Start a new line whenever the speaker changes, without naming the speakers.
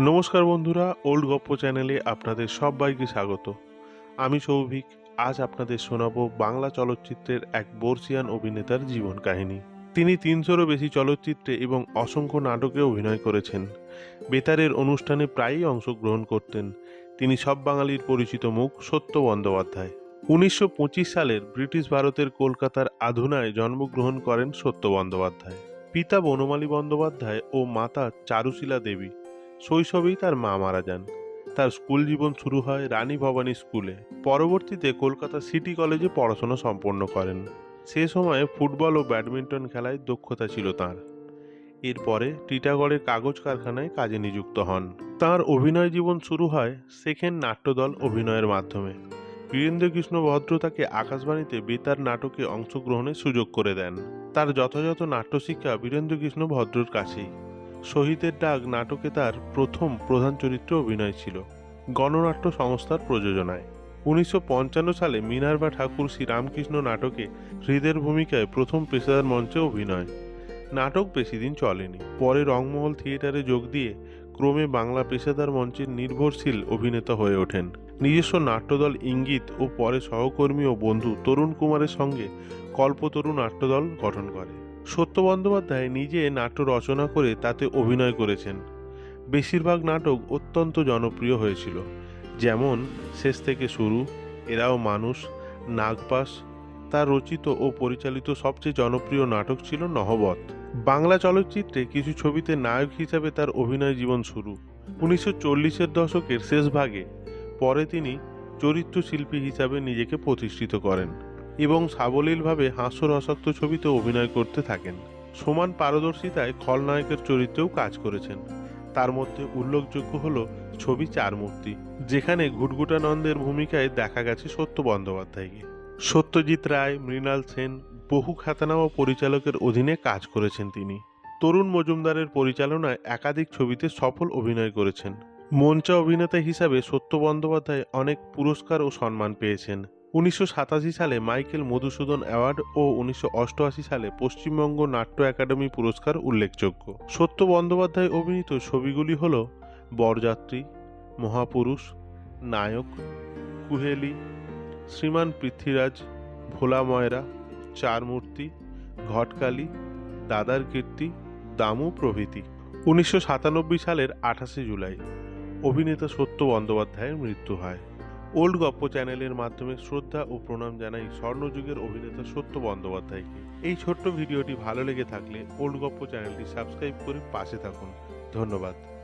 নমস্কার বন্ধুরা, ওল্ড গপ্প চ্যানেলে আপনাদের সবাইকে স্বাগত। আমি সৌভিক, আজ আপনাদের শোনাবো বাংলা চলচ্চিত্রের এক বর্ষিয়ান অভিনেতার জীবন কাহিনী। তিনি তিনশোরও বেশি চলচ্চিত্রে এবং অসংখ্য নাটকে অভিনয় করেছেন। বেতারের অনুষ্ঠানে প্রায়ই অংশগ্রহণ করতেন। তিনি সব বাঙালির পরিচিত মুখ সত্য বন্দ্যোপাধ্যায়। উনিশশো পঁচিশ সালের ব্রিটিশ ভারতের কলকাতার আধুনায় জন্মগ্রহণ করেন সত্য বন্দ্যোপাধ্যায়। পিতা বনমালী বন্দ্যোপাধ্যায় ও মাতা চারুশীলা দেবী। শৈশবেই তার মা মারা যান। তার স্কুল জীবন শুরু হয় রানী ভবানী স্কুলে। পরবর্তীতে কলকাতা সিটি কলেজে পড়াশোনা সম্পন্ন করেন। সে সময়ে ফুটবল ও ব্যাডমিন্টন খেলায় দক্ষতা ছিল তার। এরপরে টিটাগড়ের কাগজ কারখানায় কাজে নিযুক্ত হন। তার অভিনয় জীবন শুরু হয় সেকেন্ড নাট্যদল অভিনয়ের মাধ্যমে। বীরেন্দ্রকৃষ্ণ ভদ্র তাকে আকাশবাণীতে বেতার নাটকে অংশগ্রহণের সুযোগ করে দেন। তার যথাযথ নাট্যশিক্ষা বীরেন্দ্রকৃষ্ণ ভদ্রর কাছেই। শহীদের ডাক নাটকে তার প্রথম প্রধান চরিত্রে অভিনয় ছিল, গণনাট্য সংস্থার প্রযোজনায়। উনিশশো পঞ্চান্ন সালে মিনার্ভা ঠাকুর শ্রীরামকৃষ্ণ নাটকে হৃদের ভূমিকায় প্রথম পেশাদার মঞ্চে অভিনয়। নাটক বেশি দিন চলেনি। পরে রংমহল থিয়েটারে যোগ দিয়ে ক্রমে বাংলা পেশাদার মঞ্চের নির্ভরশীল অভিনেতা হয়ে ওঠেন। নিজস্ব নাট্যদল ইঙ্গিত ও পরে সহকর্মী ও বন্ধু তরুণ কুমারের সঙ্গে কল্পতরু নাট্যদল গঠন করে। সত্য বন্দ্যোপাধ্যায় নিজে নাট্য রচনা করে তাতে অভিনয় করেছেন। বেশিরভাগ নাটক অত্যন্ত জনপ্রিয় হয়েছিল। যেমন, শেষ থেকে শুরু, এরাও মানুষ নাগপাস তার রচিত ও পরিচালিত সবচেয়ে জনপ্রিয় নাটক ছিল নহবত বাংলা চলচ্চিত্রে কিছু ছবিতে নায়ক হিসাবে তার অভিনয় জীবন শুরু। উনিশশো চল্লিশের দশকের শেষ ভাগে পরে তিনি চরিত্র শিল্পী হিসাবে নিজেকে প্রতিষ্ঠিত করেন। এবং সাবলীলভাবে হাস্যরসাক্ত ছবিতে অভিনয় করতে থাকেন। সমান পারদর্শিতায় খলনায়কের চরিত্রেও কাজ করেছেন। তার মধ্যে উল্লেখযোগ্য হল ছবি চার মূর্তি, যেখানে ঘুটঘুটানন্দের ভূমিকায় দেখা গেছে সত্য বন্দ্যোপাধ্যায়কে। সত্যজিৎ রায়, মৃণাল সেন, বহু খ্যাতনামা পরিচালকের অধীনে কাজ করেছেন তিনি। তরুণ মজুমদারের পরিচালনায় একাধিক ছবিতে সফল অভিনয় করেছেন। মঞ্চ অভিনেতা হিসাবে সত্য বন্দ্যোপাধ্যায় অনেক পুরস্কার ও সম্মান পেয়েছেন। উনিশশো সাতাশি সালে মাইকেল মধুসূদন অ্যাওয়ার্ড ও উনিশশো অষ্টআশি সালে পশ্চিমবঙ্গ নাট্য একাডেমি পুরস্কার উল্লেখযোগ্য। সত্য বন্দ্যোপাধ্যায় অভিনীত ছবিগুলি হল বরযাত্রী, মহাপুরুষ, নায়ক, কুহেলি, শ্রীমান পৃথ্বীরাজ, ভোলা ময়রা, চারমূর্তি, ঘটকালি, দাদার কীর্তি, দামু প্রভৃতি। উনিশশো সাতানব্বই সালের আঠাশে জুলাই, অভিনেতা সত্য বন্দ্যোপাধ্যায়ের মৃত্যু হয়। ওল্ড গপ্প চ্যানেলের মাধ্যমে শ্রদ্ধা ও প্রণাম জানাই স্বর্ণযুগের অভিনেতা সত্য বন্দ্যোপাধ্যায়কে। এই ছোট্ট ভিডিওটি ভালো লেগে থাকলে ওল্ড গপ্প চ্যানেলটি সাবস্ক্রাইব করে পাশে থাকুন। ধন্যবাদ।